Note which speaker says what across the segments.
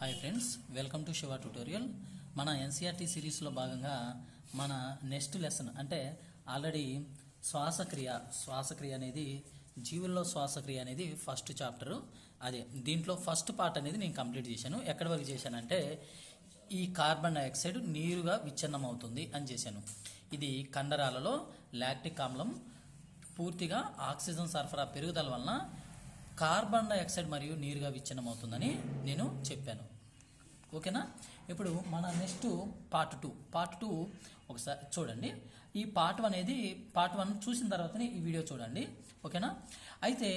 Speaker 1: Hi friends welcome to Shiva tutorial. మన NCERT సిరీస్లో భాగంగా మన నెక్స్ట్ లెసన్ అంటే ఆల్రెడీ శ్వాసక్రియ శ్వాసక్రియ అనేది జీవుల్లో శ్వాసక్రియ అనేది ఫస్ట్ చాప్టరు. అదే దీంట్లో ఫస్ట్ పార్ట్ అనేది నేను కంప్లీట్ చేశాను. ఎక్కడి వరకు చేశానంటే ఈ కార్బన్ డైఆక్సైడ్ నీరుగా విచ్ఛిన్నం అవుతుంది అని చేశాను. ఇది కండరాలలో లాక్టిక్ ఆమ్లం పూర్తిగా ఆక్సిజన్ సరఫరా పెరుగుదల వలన కార్బన్ డైఆక్సైడ్ మరియు నీరుగా విచ్ఛిన్నమవుతుందని నేను చెప్పాను. ఓకేనా? ఇప్పుడు మన next part two. Part two ఒకసారి చూడండి. ఈ పార్ట్ వన్ అనేది పార్ట్ వన్ చూసిన తర్వాతనే ఈ వీడియో చూడండి. ఓకేనా? అయితే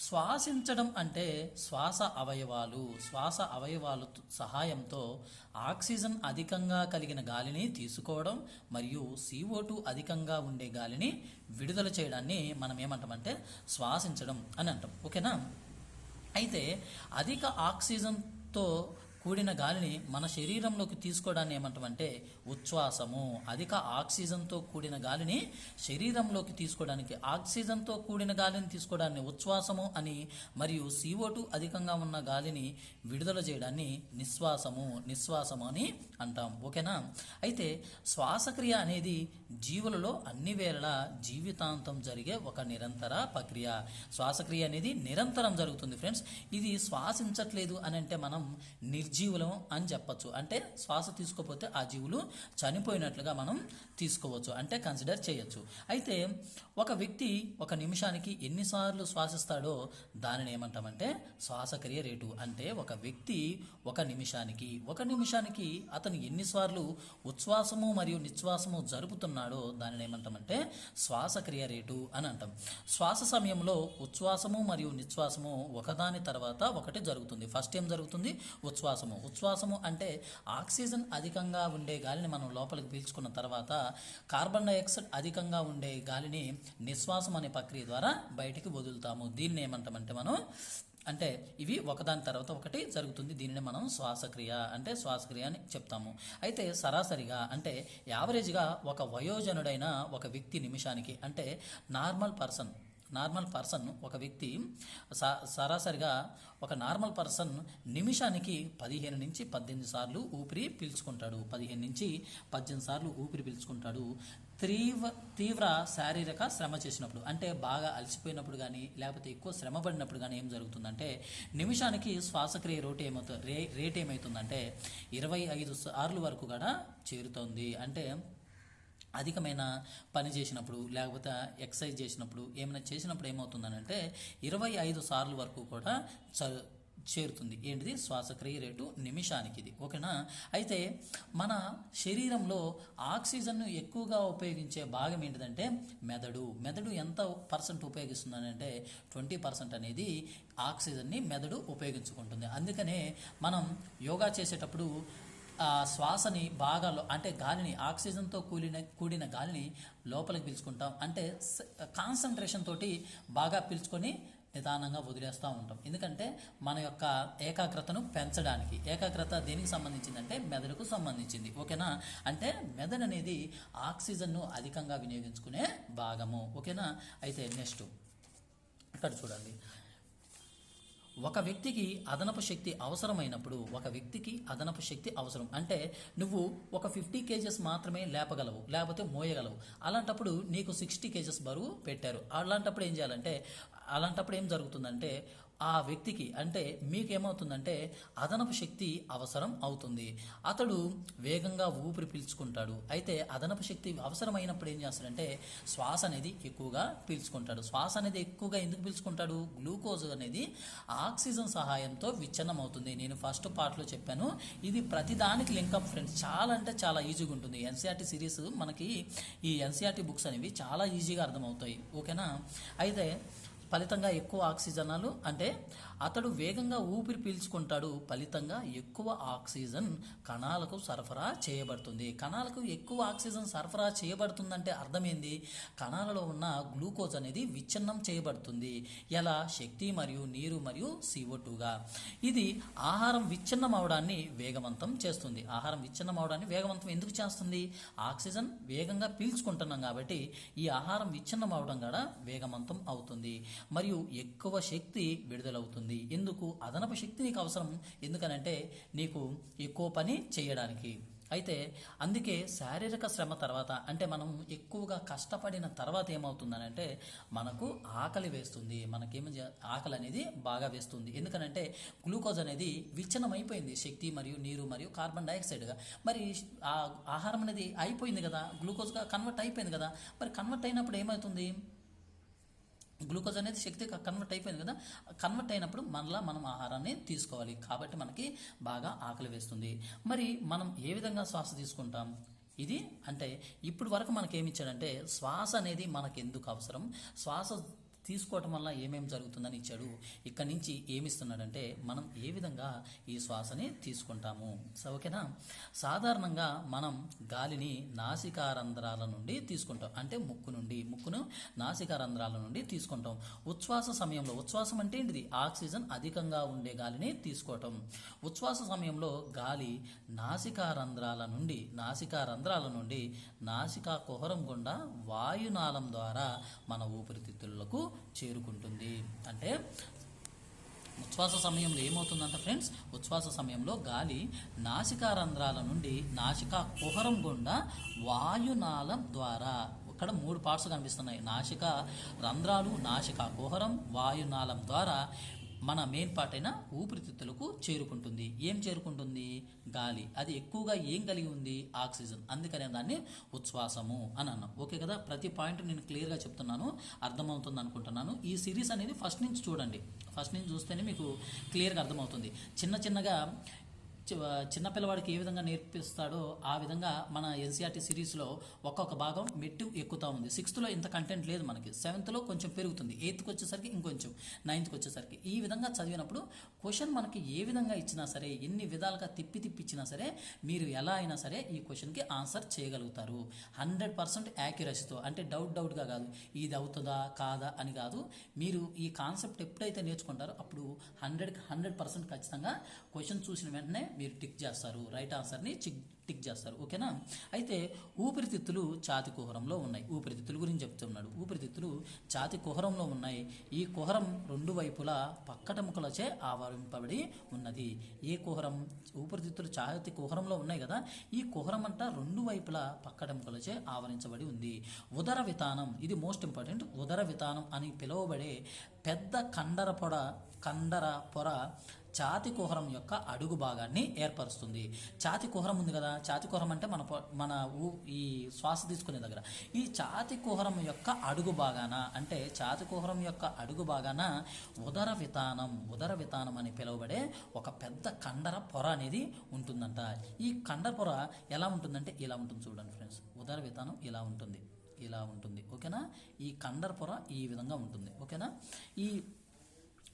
Speaker 1: శ్వాసించడం అంటే శ్వాస అవయవాలు. శ్వాస అవయవాలు సహాయంతో ఆక్సిజన్ అధికంగా కలిగిన గాలిని తీసుకోవడం మరియు CO2 అధికంగా ఉండే గాలిని విడుదల చేయడాన్ని మనం ఏమంటామంటే శ్వాసించడం అని అంటాం. ఓకేనా? అయితే అధిక ఆక్సిజన్తో కూడిన గాలిని మన శరీరంలోకి తీసుకోవడాన్ని ఏమంటామంటే ఉచ్ఛ్వాసము. అధిక ఆక్సిజన్తో కూడిన గాలిని శరీరంలోకి తీసుకోవడానికి ఆక్సిజన్తో కూడిన గాలిని తీసుకోవడాన్ని ఉచ్ఛ్వాసము అని మరియు CO2 అధికంగా ఉన్న గాలిని విడుదల చేయడాన్ని నిశ్వాసము నిశ్వాసము అని అంటాం. ఓకేనా? అయితే శ్వాసక్రియ అనేది జీవులలో అన్ని వేళలా జీవితాంతం జరిగే ఒక నిరంతర ప్రక్రియ. శ్వాసక్రియ అనేది నిరంతరం జరుగుతుంది ఫ్రెండ్స్. ఇది శ్వాసించట్లేదు అని అంటే మనం జీవులం అని చెప్పచ్చు. అంటే శ్వాస తీసుకోకపోతే ఆ జీవులు చనిపోయినట్లుగా మనం తీసుకోవచ్చు. అంటే కన్సిడర్ చేయొచ్చు. అయితే ఒక వ్యక్తి ఒక నిమిషానికి ఎన్నిసార్లు శ్వాసిస్తాడో దానిని ఏమంటామంటే శ్వాసక్రియ రేటు. అంటే ఒక వ్యక్తి ఒక నిమిషానికి ఒక నిమిషానికి అతను ఎన్నిసార్లు ఉచ్ఛ్వాసము మరియు నిశ్వాసము జరుపుతున్నాడో దానిని ఏమంటామంటే శ్వాసక్రియ రేటు అని అంటాం. శ్వాస సమయంలో ఉచ్ఛ్వాసము మరియు నిశ్వాసము ఒకదాని తర్వాత ఒకటి జరుగుతుంది. ఫస్ట్ ఏం జరుగుతుంది? ఉచ్ఛ్వాసం ఉచ్ఛ్వాసము. ఉచ్ఛ్వాసము అంటే ఆక్సిజన్ అధికంగా ఉండే గాలిని మనం లోపలికి పీల్చుకున్న తర్వాత కార్బన్ డైఆక్సైడ్ అధికంగా ఉండే గాలిని నిశ్వాసం అనే ప్రక్రియ ద్వారా బయటికి వదులుతాము. దీన్ని ఏమంటామంటే మనం అంటే ఇవి ఒకదాని తర్వాత ఒకటి జరుగుతుంది. దీనిని మనం శ్వాసక్రియ అంటే శ్వాసక్రియ అని చెప్తాము. అయితే సరాసరిగా అంటే యావరేజ్గా ఒక వయోజనుడైన ఒక వ్యక్తి నిమిషానికి అంటే నార్మల్ పర్సన్ నార్మల్ పర్సన్ ఒక వ్యక్తి స- సరాసరిగా ఒక నార్మల్ పర్సన్ నిమిషానికి పదిహేను నుంచి పద్దెనిమిది సార్లు ఊపిరి పీల్చుకుంటాడు. పదిహేను నుంచి పద్దెనిమిది సార్లు ఊపిరి పీల్చుకుంటాడు. తీవ్ర తీవ్ర శారీరక శ్రమ చేసినప్పుడు అంటే బాగా అలసిపోయినప్పుడు కానీ లేకపోతే ఎక్కువ శ్రమ పడినప్పుడు కానీ ఏం జరుగుతుందంటే నిమిషానికి శ్వాసక్రియ రేట్ ఏమవుతుంది రే రేట్ ఏమవుతుందంటే ఇరవై ఐదు సార్లు వరకు కూడా చేరుతోంది. అంటే అధికమైన పని చేసినప్పుడు లేకపోతే ఎక్సర్సైజ్ చేసినప్పుడు ఏమైనా చేసినప్పుడు ఏమవుతుందనంటే ఇరవై ఐదు సార్లు వరకు కూడా చ చేరుతుంది. ఏంటిది? శ్వాసక్రియ రేటు నిమిషానికి ఇది ఓకేనా? అయితే మన శరీరంలో ఆక్సిజన్ను ఎక్కువగా ఉపయోగించే భాగం ఏంటిదంటే మెదడు. మెదడు ఎంత పర్సెంట్ ఉపయోగిస్తుందనంటే ట్వంటీ పర్సెంట్ అనేది ఆక్సిజన్ని మెదడు ఉపయోగించుకుంటుంది. అందుకనే మనం యోగా చేసేటప్పుడు శ్వాసని బాగా అంటే గాలిని ఆక్సిజన్తో కూలిన కూడిన గాలిని లోపలికి పీల్చుకుంటాం. అంటే కాన్సన్ట్రేషన్ తోటి బాగా పీల్చుకొని నిదానంగా వదిలేస్తూ ఉంటాం. ఎందుకంటే మన యొక్క ఏకాగ్రతను పెంచడానికి. ఏకాగ్రత దేనికి సంబంధించిందంటే మెదడుకు సంబంధించింది. ఓకేనా? అంటే మెదడు అనేది ఆక్సిజన్ను అధికంగా వినియోగించుకునే భాగము. ఓకేనా? అయితే నెక్స్ట్. ఇక్కడ చూడండి. ఒక వ్యక్తికి అదనపు శక్తి అవసరమైనప్పుడు ఒక వ్యక్తికి అదనపు శక్తి అవసరం. అంటే నువ్వు ఒక ఫిఫ్టీ కేజెస్ మాత్రమే లేపగలవు లేకపోతే మోయగలవు. అలాంటప్పుడు నీకు సిక్స్టీ కేజెస్ బరువు పెట్టారు. అలాంటప్పుడు ఏం చేయాలంటే అలాంటప్పుడు ఏం జరుగుతుందంటే ఆ వ్యక్తికి అంటే మీకేమవుతుందంటే అదనపు శక్తి అవసరం అవుతుంది. అతడు వేగంగా ఊపిరి పీల్చుకుంటాడు. అయితే అదనపు శక్తి అవసరమైనప్పుడు ఏం చేస్తాడంటే శ్వాస అనేది ఎక్కువగా పీల్చుకుంటాడు. శ్వాస అనేది ఎక్కువగా ఎందుకు పీల్చుకుంటాడు? గ్లూకోజ్ అనేది ఆక్సిజన్ సహాయంతో విచ్ఛిన్నం అవుతుంది నేను ఫస్ట్ పార్ట్లో చెప్పాను. ఇది ప్రతిదానికి లింకప్ ఫ్రెండ్స్. చాలా అంటే చాలా ఈజీగా ఉంటుంది. ఎన్సీఆర్టీ సిరీస్ మనకి ఈ ఎన్సీఆర్టీ బుక్స్ అనేవి చాలా ఈజీగా అర్థమవుతాయి. ఓకేనా? అయితే ఫలితంగా ఎక్కువ ఆక్సిజనాలు అంటే అతడు వేగంగా ఊపిరి పీల్చుకుంటాడు. ఫలితంగా ఎక్కువ ఆక్సిజన్ కణాలకు సరఫరా చేయబడుతుంది. కణాలకు ఎక్కువ ఆక్సిజన్ సరఫరా చేయబడుతుందంటే అర్థమైంది? కణాలలో ఉన్న గ్లూకోజ్ అనేది విచ్ఛిన్నం చేయబడుతుంది. ఎలా? శక్తి మరియు నీరు మరియు CO2గా ఇది ఆహారం విచ్ఛిన్నం అవడాన్ని వేగవంతం చేస్తుంది. ఆహారం విచ్ఛిన్నం అవడాన్ని వేగవంతం ఎందుకు చేస్తుంది? ఆక్సిజన్ వేగంగా పీల్చుకుంటున్నాం కాబట్టి ఈ ఆహారం విచ్ఛిన్నం అవడం కూడా వేగవంతం అవుతుంది. మరియు ఎక్కువ శక్తి విడుదలవుతుంది. ఎందుకు? అదనపు శక్తి నీకు అవసరం. ఎందుకనంటే నీకు ఎక్కువ పని చేయడానికి. అయితే అందుకే శారీరక శ్రమ తర్వాత అంటే మనం ఎక్కువగా కష్టపడిన తర్వాత ఏమవుతుందనంటే మనకు ఆకలి వేస్తుంది. మనకేమి ఆకలి అనేది బాగా వేస్తుంది. ఎందుకనంటే గ్లూకోజ్ అనేది విచ్ఛిన్నం అయిపోయింది శక్తి మరియు నీరు మరియు కార్బన్ డైఆక్సైడ్గా. మరి ఆ ఆహారం అనేది అయిపోయింది కదా. గ్లూకోజ్గా కన్వర్ట్ అయిపోయింది కదా. మరి కన్వర్ట్ అయినప్పుడు ఏమవుతుంది? గ్లూకోజ్ అనేది శక్తి కన్వర్ట్ అయిపోయింది కదా కన్వర్ట్ అయినప్పుడు మనలా మనం ఆహారాన్ని తీసుకోవాలి. కాబట్టి మనకి బాగా ఆకలి వేస్తుంది. మరి మనం ఏ విధంగా శ్వాస తీసుకుంటాం? ఇది అంటే ఇప్పుడు వరకు మనకేమిచ్చాడంటే ఇచ్చాడంటే శ్వాస అనేది మనకు ఎందుకు అవసరం? శ్వాస తీసుకోవటం వల్ల ఏమేమి జరుగుతుందని ఇచ్చాడు. ఇక్కడి నుంచి ఏమిస్తున్నాడంటే మనం ఏ విధంగా ఈ శ్వాసని తీసుకుంటాము? సో ఓకేనా? సాధారణంగా మనం గాలిని నాసికా రంధ్రాల నుండి తీసుకుంటాం. అంటే ముక్కు నుండి ముక్కును నాసికా రంధ్రాల నుండి తీసుకుంటాం. ఉచ్ఛ్వాస సమయంలో ఉచ్ఛ్వాసం అంటే ఏంటిది? ఆక్సిజన్ అధికంగా ఉండే గాలిని తీసుకోవటం. ఉచ్ఛ్వాస సమయంలో గాలి నాసికా రంధ్రాల నుండి నాసికా రంధ్రాల నుండి నాసికా కుహరం గుండా వాయునాళం ద్వారా మన ఊపిరితిత్తులకు చేరుకుంటుంది. అంటే ఉచ్ఛ్వాస సమయంలో ఏమవుతుందంట ఫ్రెండ్స్ ఉచ్ఛ్వాస సమయంలో గాలి నాసికా రంధ్రాల నుండి నాసికా కుహరం గుండా వాయునాళం ద్వారా ఇక్కడ మూడు పార్ట్స్ కనిపిస్తున్నాయి. నాసిక రంధ్రాలు నాసికా కుహరం వాయునాళం ద్వారా మన మెయిన్ పార్ట్ అయిన ఊపిరితిత్తులకు చేరుకుంటుంది. ఏం చేరుకుంటుంది? గాలి. అది ఎక్కువగా ఏం కలిగి ఉంది? ఆక్సిజన్. అందుకనే దాన్ని ఉచ్ఛ్వాసము అని అన్నాం. ఓకే కదా? ప్రతి పాయింట్ నేను క్లియర్గా చెప్తున్నాను. అర్థమవుతుంది అనుకుంటున్నాను. ఈ సిరీస్ అనేది ఫస్ట్ నుంచి చూడండి. ఫస్ట్ నుంచి చూస్తేనే మీకు క్లియర్గా అర్థమవుతుంది. చిన్న చిన్నగా చి- ఏ విధంగా నేర్పిస్తాడో ఆ విధంగా మన ఎన్సీఆర్టీ సిరీస్లో ఒక్కొక్క భాగం మెట్టు ఎక్కుతా ఉంది. సిక్స్త్లో ఇంత కంటెంట్ లేదు మనకి. సెవెంత్లో కొంచెం పెరుగుతుంది. ఎయిత్కి వచ్చేసరికి ఇంకొంచెం నైన్త్కి వచ్చేసరికి. ఈ విధంగా చదివినప్పుడు క్వశ్చన్ మనకి ఏ విధంగా ఇచ్చినా సరే ఎన్ని విధాలుగా తిప్పి తిప్పి ఇచ్చినా సరే మీరు ఎలా అయినా సరే ఈ క్వశ్చన్కి ఆన్సర్ చేయగలుగుతారు. హండ్రెడ్ పర్సెంట్ యాక్యురసీతో అంటే డౌట్ డౌట్గా కాదు ఇది అవుతుందా కాదా అని కాదు. మీరు ఈ కాన్సెప్ట్ ఎప్పుడైతే నేర్చుకుంటారో అప్పుడు హండ్రెడ్కి హండ్రెడ్ పర్సెంట్ ఖచ్చితంగా క్వశ్చన్ చూసిన వెంటనే మీరు టిక్ చేస్తారు రైట్ ఆన్సర్ని చిక్ టిక్ చేస్తారు ఓకేనా? అయితే ఊపిరితిత్తులు ఛాతి కుహరంలో ఉన్నాయి. ఊపిరితిత్తుల గురించి చెప్తున్నాడు. ఊపిరితిత్తులు ఛాతి కుహరంలో ఉన్నాయి. ఈ కుహరం రెండు వైపులా పక్కటముకలచే ఆవరింపబడి ఉన్నది. ఏ కుహరం? ఊపిరితిత్తులు ఛాతి కుహరంలో ఉన్నాయి కదా? ఈ కుహరం అంట రెండు వైపులా పక్కటముకలచే ఆవరించబడి ఉంది. ఉదర వితానం ఇది మోస్ట్ ఇంపార్టెంట్ ఉదర వితానం అని పిలువబడే పెద్ద కండర పొడ కండర పొర ఛాతి కుహరం యొక్క అడుగు భాగాన్ని ఏర్పరుస్తుంది. ఛాతి కుహరం ఉంది కదా? ఛాతి కుహరం అంటే మన పొ- మన ఊ ఈ శ్వాస తీసుకునే దగ్గర. ఈ ఛాతి కుహరం యొక్క అడుగు భాగాన అంటే ఛాతి కుహరం యొక్క అడుగు భాగాన ఉదర వితానం ఉదర వితానం అని పిలువబడే ఒక పెద్ద కండర పొర అనేది ఉంటుందంట. ఈ కండర పొర ఎలా ఉంటుందంటే ఇలా ఉంటుంది చూడండి ఫ్రెండ్స్. ఉదర వితానం ఇలా ఉంటుంది. ఇలా ఉంటుంది. ఓకేనా? ఈ కండర పొర ఈ విధంగా ఉంటుంది. ఓకేనా? ఈ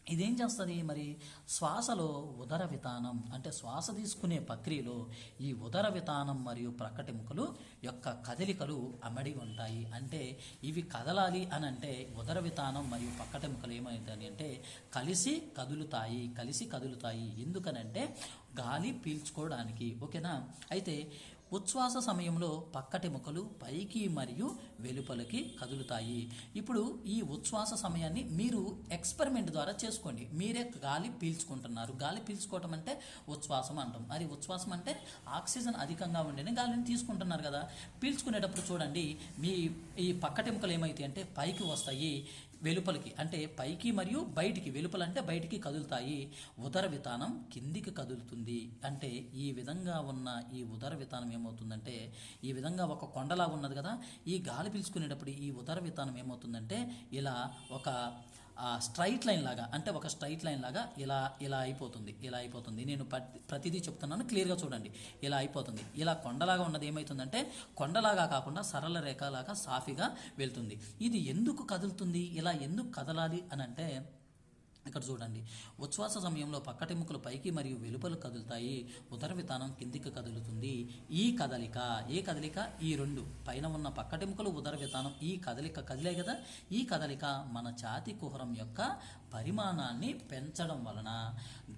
Speaker 1: ఇదేం చేస్తుంది? మరి శ్వాసలో ఉదర వితానం అంటే శ్వాస తీసుకునే ప్రక్రియలో ఈ ఉదర వితానం మరియు ప్రకటింపులు యొక్క కదలికలు అమడి ఉంటాయి. అంటే ఇవి కదలాలి అని అంటే ఉదర వితానం మరియు పక్కటెముకలు ఏమవుతాయి అంటే కలిసి కదులుతాయి కలిసి కదులుతాయి. ఎందుకనంటే గాలి పీల్చుకోవడానికి. ఓకేనా? అయితే ఉచ్ఛ్వాస సమయంలో పక్కటి ముక్కలు పైకి మరియు వెలుపలకి కదులుతాయి. ఇప్పుడు ఈ ఉచ్ఛ్వాస సమయాన్ని మీరు ఎక్స్పెరిమెంట్ ద్వారా చేసుకోండి. మీరే గాలి పీల్చుకుంటున్నారు. గాలి పీల్చుకోవటం అంటే ఉచ్ఛ్వాసం అంటాం. మరి ఉచ్ఛ్వాసం అంటే ఆక్సిజన్ అధికంగా ఉండేనే గాలిని తీసుకుంటున్నారు కదా. పీల్చుకునేటప్పుడు చూడండి మీ ఈ పక్కటి ముఖలు ఏమైతాయి అంటే పైకి వస్తాయి. వెలుపలికి అంటే పైకి మరియు బయటికి. వెలుపల అంటే బయటికి కదులుతాయి. ఉదర వితానం కిందికి కదులుతుంది. అంటే ఈ విధంగా ఉన్న ఈ ఉదర వితానం ఏమవుతుందంటే ఈ విధంగా ఒక కొండలా ఉన్నది కదా ఈ గాలి పీల్చుకునేటప్పుడు ఈ ఉదర వితానం ఏమవుతుందంటే ఇలా ఒక స్ట్రైట్ లైన్ లాగా అంటే ఒక స్ట్రైట్ లైన్ లాగా ఇలా ఇలా అయిపోతుంది ఇలా అయిపోతుంది. నేను ప్రతి- ప్రతిదీ చెప్తున్నాను క్లియర్గా చూడండి. ఇలా అయిపోతుంది. ఇలా కొండలాగా ఉన్నది ఏమవుతుందంటే కొండలాగా కాకుండా సరళ రేఖలాగా సాఫీగా వెళ్తుంది. ఇది ఎందుకు కదులుతుంది? ఇలా ఎందుకు కదలాలి అని అంటే ఇక్కడ చూడండి. ఉచ్ఛ్వాస సమయంలో పక్కటెముకలు పైకి మరియు వెలుపలు కదులుతాయి. ఉదర విధానం కిందికి కదులుతుంది. ఈ కదలిక ఏ కదలిక? ఈ రెండు. పైన ఉన్న పక్కటెముకలు ఉదర విధానం ఈ కదలిక కదిలే కదా? ఈ కదలిక మన ఛాతి కుహరం యొక్క పరిమాణాన్ని పెంచడం వలన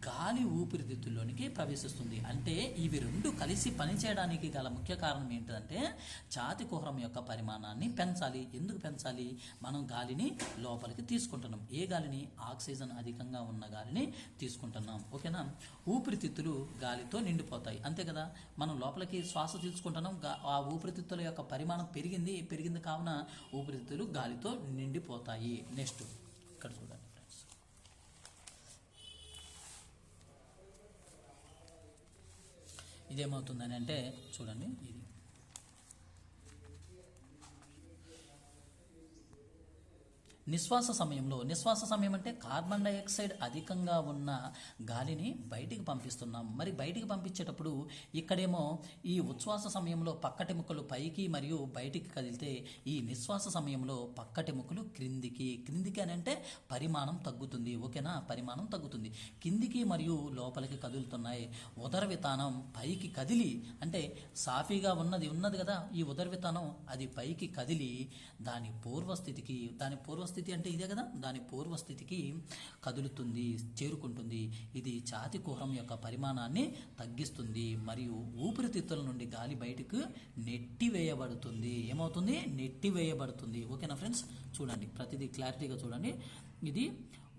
Speaker 1: గాలి ఊపిరితిత్తుల్లోనికి ప్రవేశిస్తుంది. అంటే ఇవి రెండు కలిసి పనిచేయడానికి గల ముఖ్య కారణం ఏంటంటే ఛాతి కుహరం యొక్క పరిమాణాన్ని పెంచాలి. ఎందుకు పెంచాలి? మనం గాలిని లోపలికి తీసుకుంటున్నాం. ఏ గాలిని? ఆక్సిజన్ అధికంగా ఉన్న గాలిని తీసుకుంటున్నాం. ఓకేనా? ఊపిరితిత్తులు గాలితో నిండిపోతాయి. అంతే కదా? మనం లోపలికి శ్వాస తీసుకుంటున్నాం. ఆ ఊపిరితిత్తుల యొక్క పరిమాణం పెరిగింది. పెరిగింది కావున ఊపిరితిత్తులు గాలితో నిండిపోతాయి. నెక్స్ట్. ఇక్కడ చూడండి ఫ్రెండ్స్ ఇదేమవుతుందని అంటే చూడండి ఇది నిశ్వాస సమయంలో నిశ్వాస సమయం అంటే కార్బన్ డైఆక్సైడ్ అధికంగా ఉన్న గాలిని బయటికి పంపిస్తున్నాం. మరి బయటికి పంపించేటప్పుడు ఇక్కడేమో ఈ ఉచ్ఛ్వాస సమయంలో పక్కటెముకలు పైకి మరియు బయటికి కదిలితే ఈ నిశ్వాస సమయంలో పక్కటెముకలు క్రిందికి. క్రిందికి అని అంటే పరిమాణం తగ్గుతుంది. ఓకేనా? పరిమాణం తగ్గుతుంది. కిందికి మరియు లోపలికి కదులుతున్నాయి. ఉదర వితానం పైకి కదిలి అంటే సాఫీగా ఉన్నది ఉన్నది కదా ఈ ఉదర వితానం అది పైకి కదిలి దాని పూర్వస్థితికి దాని పూర్వస్థితి అంటే ఇదే కదా? దాని పూర్వస్థితికి కదులుతుంది చేరుకుంటుంది. ఇది ఛాతి కుహరం యొక్క పరిమాణాన్ని తగ్గిస్తుంది మరియు ఊపిరితిత్తుల నుండి గాలి బయటకు నెట్టివేయబడుతుంది. ఏమవుతుంది? నెట్టివేయబడుతుంది. ఓకేనా ఫ్రెండ్స్? చూడండి ప్రతిదీ క్లారిటీగా చూడండి. ఇది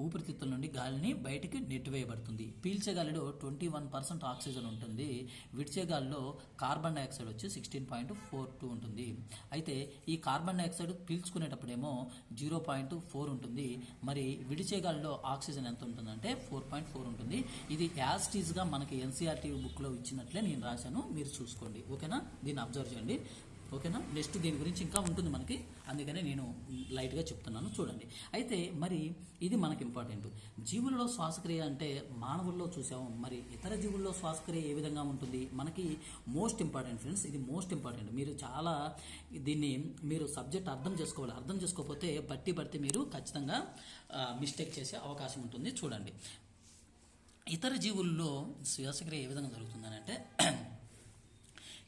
Speaker 1: ఊపిరితిత్తుల నుండి గాలిని బయటికి నెట్టివేయబడుతుంది. పీల్చే గాలిలో ట్వంటీ వన్ పర్సెంట్ ఆక్సిజన్ ఉంటుంది. విడిచే గాలిలో కార్బన్ డైఆక్సైడ్ వచ్చి సిక్స్టీన్ పాయింట్ ఫోర్ టూ ఉంటుంది. అయితే ఈ కార్బన్ డైఆక్సైడ్ పీల్చుకునేటప్పుడేమో జీరో పాయింట్ ఫోర్ ఉంటుంది. మరి విడిచే గాలిలో ఆక్సిజన్ ఎంత ఉంటుందంటే ఫోర్ పాయింట్ ఫోర్ ఉంటుంది. ఇది యాస్టీజ్గా మనకి ఎన్సీఆర్టీ బుక్లో ఇచ్చినట్లే నేను రాశాను. మీరు చూసుకోండి. ఓకేనా? దీన్ని అబ్జర్వ్ చేయండి. ఓకేనా? నెక్స్ట్ దీని గురించి ఇంకా ఉంటుంది మనకి. అందుకనే నేను లైట్గా చెప్తున్నాను. చూడండి. అయితే మరి ఇది మనకి ఇంపార్టెంట్ జీవులలో శ్వాసక్రియ అంటే మానవుల్లో చూసాము. మరి ఇతర జీవుల్లో శ్వాసక్రియ ఏ విధంగా ఉంటుంది? మనకి మోస్ట్ ఇంపార్టెంట్ ఫ్రెండ్స్ ఇది మోస్ట్ ఇంపార్టెంట్ మీరు చాలా దీన్ని మీరు సబ్జెక్ట్ అర్థం చేసుకోవాలి. అర్థం చేసుకోకపోతే బట్టి బట్టి మీరు ఖచ్చితంగా మిస్టేక్ చేసే అవకాశం ఉంటుంది. చూడండి. ఇతర జీవుల్లో శ్వాసక్రియ ఏ విధంగా జరుగుతుందని అంటే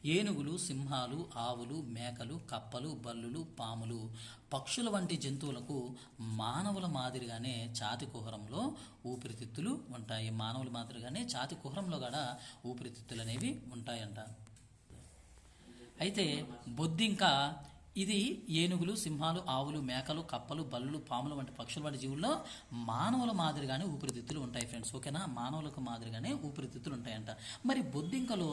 Speaker 1: ఏనుగులు సింహాలు ఆవులు మేకలు కప్పలు బల్లులు పాములు. పక్షుల వంటి జంతువులకు మానవుల మాదిరిగానే ఛాతి కుహరంలో ఊపిరితిత్తులు ఉంటాయి. మానవుల మాదిరిగానే ఛాతి కుహరంలో కూడా ఊపిరితిత్తులు అనేవి ఉంటాయంట. అయితే బొద్దింక ఇది ఏనుగులు సింహాలు ఆవులు మేకలు కప్పలు బల్లులు పాములు వంటి పక్షుల వంటి జీవుల్లో మానవుల మాదిరిగానే ఊపిరితిత్తులు ఉంటాయి ఫ్రెండ్స్ ఓకేనా? మానవులకు మాదిరిగానే ఊపిరితిత్తులు ఉంటాయంట. మరి బొద్దింకలో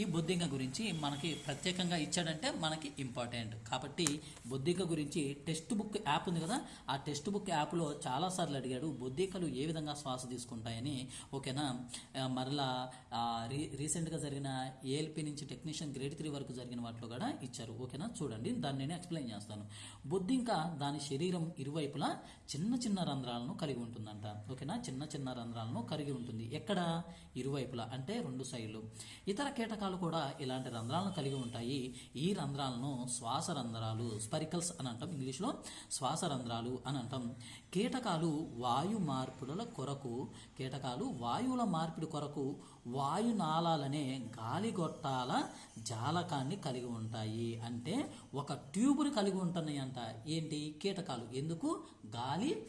Speaker 1: ఈ బొద్దింక గురించి మనకి ప్రత్యేకంగా ఇచ్చాడంటే మనకి ఇంపార్టెంట్ కాబట్టి బొద్దింక గురించి టెక్స్ట్ బుక్ యాప్ ఉంది కదా ఆ టెక్స్ట్ బుక్ యాప్లో చాలాసార్లు అడిగాడు బొద్దింకలు ఏ విధంగా శ్వాస తీసుకుంటాయని? ఓకేనా? మరలా రీ రీసెంట్గా జరిగిన ఏఎల్పి నుంచి టెక్నీషియన్ గ్రేడ్ త్రీ వరకు జరిగిన వాటిలో కూడా ఇచ్చారు. ఓకేనా? చూడండి దాన్ని నేను ఎక్స్ప్లెయిన్ చేస్తాను. బొద్దింక దాని శరీరం ఇరువైపులా చిన్న చిన్న రంధ్రాలను కలిగి ఉంటుందంట. ఓకేనా? చిన్న చిన్న రంధ్రాలను కలిగి ఉంటుంది. ఎక్కడ? ఇరువైపులా అంటే రెండు సైడ్లు. ఇతర కీటకాలు కూడా ఇలాంటి రంధ్రాలను కలిగి ఉంటాయి. ఈ రంధ్రాలను శ్వాస రంధ్రాలు స్పరికల్స్ అని అంటాం ఇంగ్లీష్లో. శ్వాస రంధ్రాలు అని అంటాం. కీటకాలు వాయు మార్పుల కొరకు కీటకాలు వాయువుల మార్పిడి కొరకు వాయునాళాలనే గాలిగొట్టాల జాలకాన్ని కలిగి ఉంటాయి. అంటే ఒక ట్యూబ్ని కలిగి ఉంటున్నాయి అంట ఏంటి? కీటకాలు. ఎందుకు? గాలి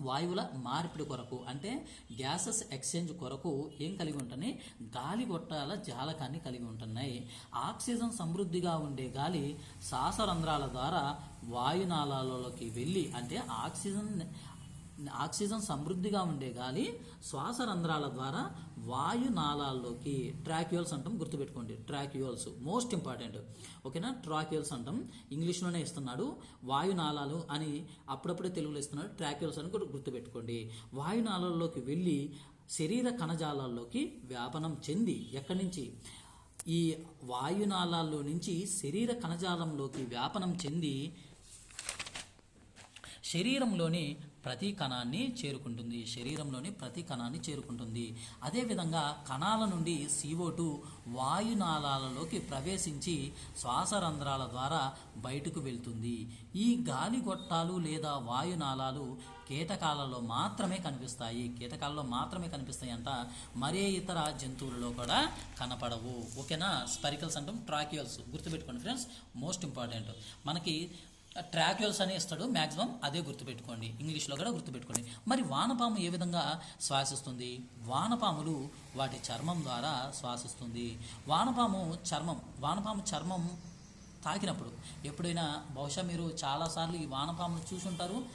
Speaker 1: వాయువుల మార్పిడి కొరకు. అంటే గ్యాసెస్ ఎక్స్చేంజ్ కొరకు ఏం కలిగి ఉంటున్నాయి? గాలి గొట్టాల జాలకాన్ని కలిగి ఉంటున్నాయి. ఆక్సిజన్ సమృద్ధిగా ఉండే గాలి శ్వాసరంధ్రాల ద్వారా వాయునాళాలలోకి వెళ్ళి అంటే ఆక్సిజన్ ఆక్సిజన్ సమృద్ధిగా ఉండే గాలి శ్వాస రంధ్రాల ద్వారా వాయు నాళాల్లోకి ట్రాక్యూల్స్ అంటాం గుర్తుపెట్టుకోండి. Tracheoles most important. ఓకేనా? ట్రాక్యూల్స్ అంటాం ఇంగ్లీష్లోనే ఇస్తున్నాడు. వాయు నాళాలు అని అప్పుడప్పుడే తెలుగులో ఇస్తున్నాడు. ట్రాక్యూల్స్ అని కూడా గుర్తుపెట్టుకోండి. వాయు నాళాల్లోకి వెళ్ళి శరీర కణజాలాల్లోకి వ్యాపనం చెంది ఎక్కడి నుంచి? ఈ వాయునాళాల్లో నుంచి శరీర కణజాలంలోకి వ్యాపనం చెంది శరీరంలోని ప్రతి కణాన్ని చేరుకుంటుంది. శరీరంలోని ప్రతి కణాన్ని చేరుకుంటుంది. అదేవిధంగా కణాల నుండి CO2 వాయునాళాలలోకి ప్రవేశించి శ్వాసరంధ్రాల ద్వారా బయటకు వెళ్తుంది. ఈ గాలి గొట్టాలు లేదా వాయునాళాలు కీటకాలలో మాత్రమే కనిపిస్తాయి. కీటకాలలో మాత్రమే కనిపిస్తాయి అంట మరే ఇతర జంతువులలో కూడా కనపడవు. ఓకేనా? స్పరికల్స్ అంటాం ట్రాక్యూల్స్ గుర్తుపెట్టుకోండి ఫ్రెండ్స్. Most important. మనకి ట్రాక్యూల్స్ అని ఇస్తాడు మ్యాక్సిమం అదే గుర్తుపెట్టుకోండి. ఇంగ్లీష్లో కూడా గుర్తుపెట్టుకోండి. మరి వానపాము ఏ విధంగా శ్వాసిస్తుంది? వానపాములు వాటి చర్మం ద్వారా శ్వాసిస్తుంది. వానపాము చర్మం వానపాము చర్మం తాకినప్పుడు ఎప్పుడైనా బహుశా మీరు చాలాసార్లు ఈ వానపామును చూసుంటారు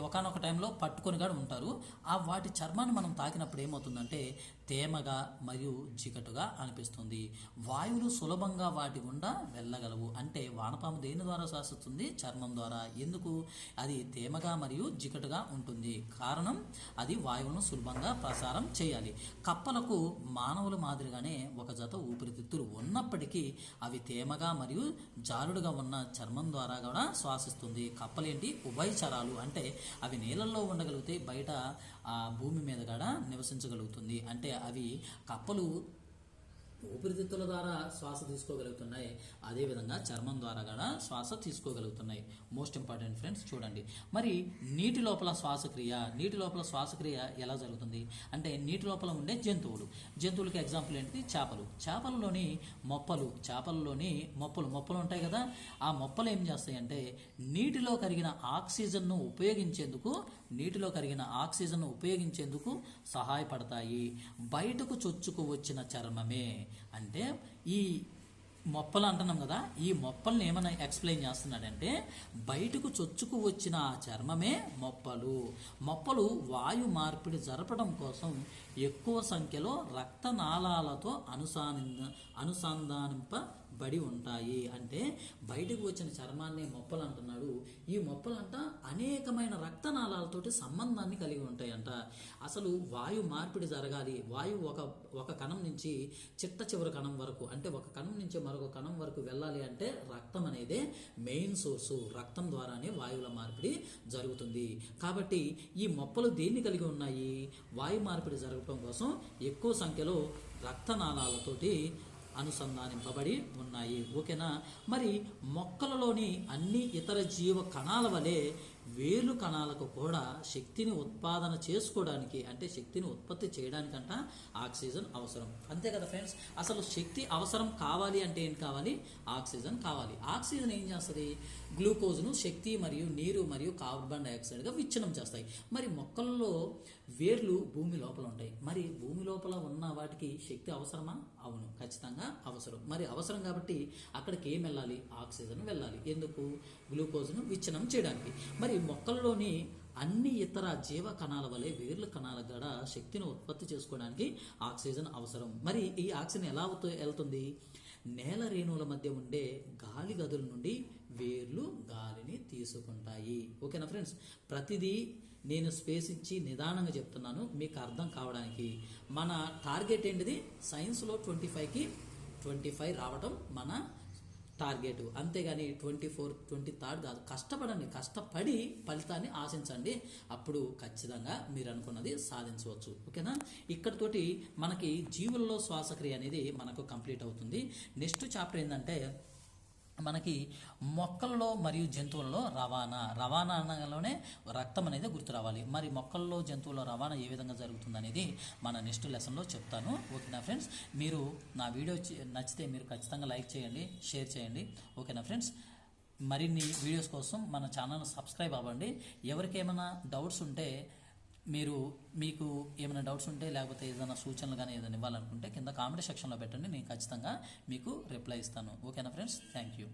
Speaker 1: ఒకనొక టైంలో పట్టుకొని కూడా ఉంటారు. ఆ వాటి చర్మాన్ని మనం తాకినప్పుడు ఏమవుతుందంటే తేమగా మరియు చికటుగా అనిపిస్తుంది. వాయువులు సులభంగా వాటి గుండా వెళ్ళగలవు. అంటే వానపాము దేని ద్వారా శ్వాసిస్తుంది చర్మం ద్వారా. ఎందుకు? అది తేమగా మరియు జికటుగా ఉంటుంది. కారణం? అది వాయువులను సులభంగా ప్రసారం చేయాలి. కప్పలకు మానవుల మాదిరిగానే ఒక జత ఊపిరితిత్తులు ఉన్నప్పటికీ అవి తేమగా మరియు జారుడుగా ఉన్న చర్మం ద్వారా కూడా శ్వాసిస్తుంది. కప్పలేంటి? ఉభయచరాలు అంటే అవి నీళ్ళల్లో ఉండగలిగితే బయట ఆ భూమి మీద కూడా నివసించగలుగుతుంది. అంటే అవి కప్పలు ఊపిరితిత్తుల ద్వారా శ్వాస తీసుకోగలుగుతున్నాయి. అదేవిధంగా చర్మం ద్వారా కూడా శ్వాస తీసుకోగలుగుతున్నాయి. మోస్ట్ ఇంపార్టెంట్ ఫ్రెండ్స్ చూడండి. మరి నీటి లోపల శ్వాసక్రియ నీటి లోపల శ్వాసక్రియ ఎలా జరుగుతుంది? అంటే నీటి లోపల ఉండే జంతువులు. జంతువులకి ఎగ్జాంపుల్ ఏంటి చేపలు. చేపలలోని మొప్పలు చేపలలోని మొప్పలు. మొప్పలు ఉంటాయి కదా. ఆ మొప్పలు ఏం చేస్తాయి అంటే నీటిలో కరిగిన ఆక్సిజన్ను ఉపయోగించేందుకు నీటిలో కరిగిన ఆక్సిజన్ ఉపయోగించేందుకు సహాయపడతాయి. బయటకు చొచ్చుకు వచ్చిన చర్మమే. అంటే ఈ మొప్పలు అంటున్నాం కదా ఈ మొప్పల్ని ఏమైనా ఎక్స్ప్లెయిన్ చేస్తున్నాడంటే బయటకు చొచ్చుకు వచ్చిన ఆ చర్మమే మొప్పలు. మొప్పలు వాయు మార్పిడి జరపడం కోసం ఎక్కువ సంఖ్యలో రక్తనాళాలతో అనుసాన అనుసంధానింపబడి ఉంటాయి. అంటే బయటకు వచ్చిన చర్మాన్ని మొప్పలు అంటున్నాడు. ఈ మొప్పలంట అనేకమైన రక్తనాళాలతోటి సంబంధాన్ని కలిగి ఉంటాయంట. అసలు వాయు మార్పిడి జరగాలి. వాయువు ఒక ఒక కణం నుంచి చిట్ట చివరి కణం వరకు అంటే ఒక కణం నుంచి మరొక కణం వరకు వెళ్ళాలి అంటే రక్తం అనేది మెయిన్ సోర్సు. రక్తం ద్వారానే వాయువుల మార్పిడి జరుగుతుంది. కాబట్టి ఈ మొప్పలు దేన్ని కలిగి ఉన్నాయి? వాయు మార్పిడి జరగడం కోసం ఎక్కువ సంఖ్యలో రక్తనాళాలతోటి అనుసంధానింపబడి ఉన్నాయి. ఓకేనా? మరి మొక్కలలోని అన్ని ఇతర జీవ కణాల వలె వేలు కణాలకు కూడా శక్తిని ఉత్పాదన చేసుకోవడానికి అంటే శక్తిని ఉత్పత్తి చేయడానికంట ఆక్సిజన్ అవసరం. అంతే కదా ఫ్రెండ్స్? అసలు శక్తి అవసరం కావాలి అంటే ఏం కావాలి? ఆక్సిజన్ కావాలి. ఆక్సిజన్ ఏం చేస్తుంది? గ్లూకోజ్ను శక్తి మరియు నీరు మరియు కార్బన్ డైఆక్సైడ్గా విచ్ఛిన్నం చేస్తాయి. మరి మొక్కల్లో వేర్లు భూమి లోపల ఉంటాయి. మరి భూమి లోపల ఉన్న వాటికి శక్తి అవసరమా? అవును ఖచ్చితంగా అవసరం. మరి అవసరం కాబట్టి అక్కడికి ఏం వెళ్ళాలి? ఆక్సిజన్ వెళ్ళాలి. ఎందుకు? గ్లూకోజ్ను విచ్ఛిన్నం చేయడానికి. మరి మొక్కల్లోని అన్ని ఇతర జీవ కణాల వలె వేర్ల కణాల గడ శక్తిని ఉత్పత్తి చేసుకోవడానికి ఆక్సిజన్ అవసరం. మరి ఈ ఆక్సిజన్ ఎలా అవుతూ వెళ్తుంది? నేల రేణువుల మధ్య ఉండే గాలి గదుల నుండి వేర్లు గాలిని తీసుకుంటాయి. ఓకేనా ఫ్రెండ్స్? ప్రతిదీ నేను స్పేస్ ఇచ్చి నిదానంగా చెప్తున్నాను మీకు అర్థం కావడానికి. మన టార్గెట్ ఏంటిది? సైన్స్లో ట్వంటీ ఫైవ్కి ట్వంటీ ఫైవ్ రావటం మన టార్గెట్. అంతేగాని ట్వంటీ ఫోర్ ట్వంటీ థర్డ్ కాదు. కష్టపడండి కష్టపడి ఫలితాన్ని ఆశించండి. అప్పుడు ఖచ్చితంగా మీరు అనుకున్నది సాధించవచ్చు. ఓకేనా? ఇక్కడతోటి మనకి జీవుల్లో శ్వాసక్రియ అనేది మనకు కంప్లీట్ అవుతుంది. నెక్స్ట్ చాప్టర్ ఏంటంటే మనకి మొక్కల్లో మరియు జంతువుల్లో రవాణా రవాణా అనగానే రక్తం అనేది గుర్తు రావాలి. మరి మొక్కల్లో జంతువుల్లో రవాణా ఏ విధంగా జరుగుతుంది అనేది మన నెక్స్ట్ లెసన్లో చెప్తాను. ఓకేనా ఫ్రెండ్స్ మీరు నా వీడియో నచ్చితే మీరు ఖచ్చితంగా లైక్ చేయండి షేర్ చేయండి. ఓకేనా ఫ్రెండ్స్ మరిన్ని వీడియోస్ కోసం మన ఛానల్ సబ్స్క్రైబ్ అవ్వండి. ఎవరికేమైనా డౌట్స్ ఉంటే మీరు మీకు ఏమైనా డౌట్స్ ఉంటే లేకపోతే ఏదైనా సూచనలు కానీ ఏదైనా ఇవ్వాలనుకుంటే కింద కామెంట్ సెక్షన్లో పెట్టండి. నేను ఖచ్చితంగా మీకు రిప్లై ఇస్తాను. ఓకేనా ఫ్రెండ్స్ థ్యాంక్ యూ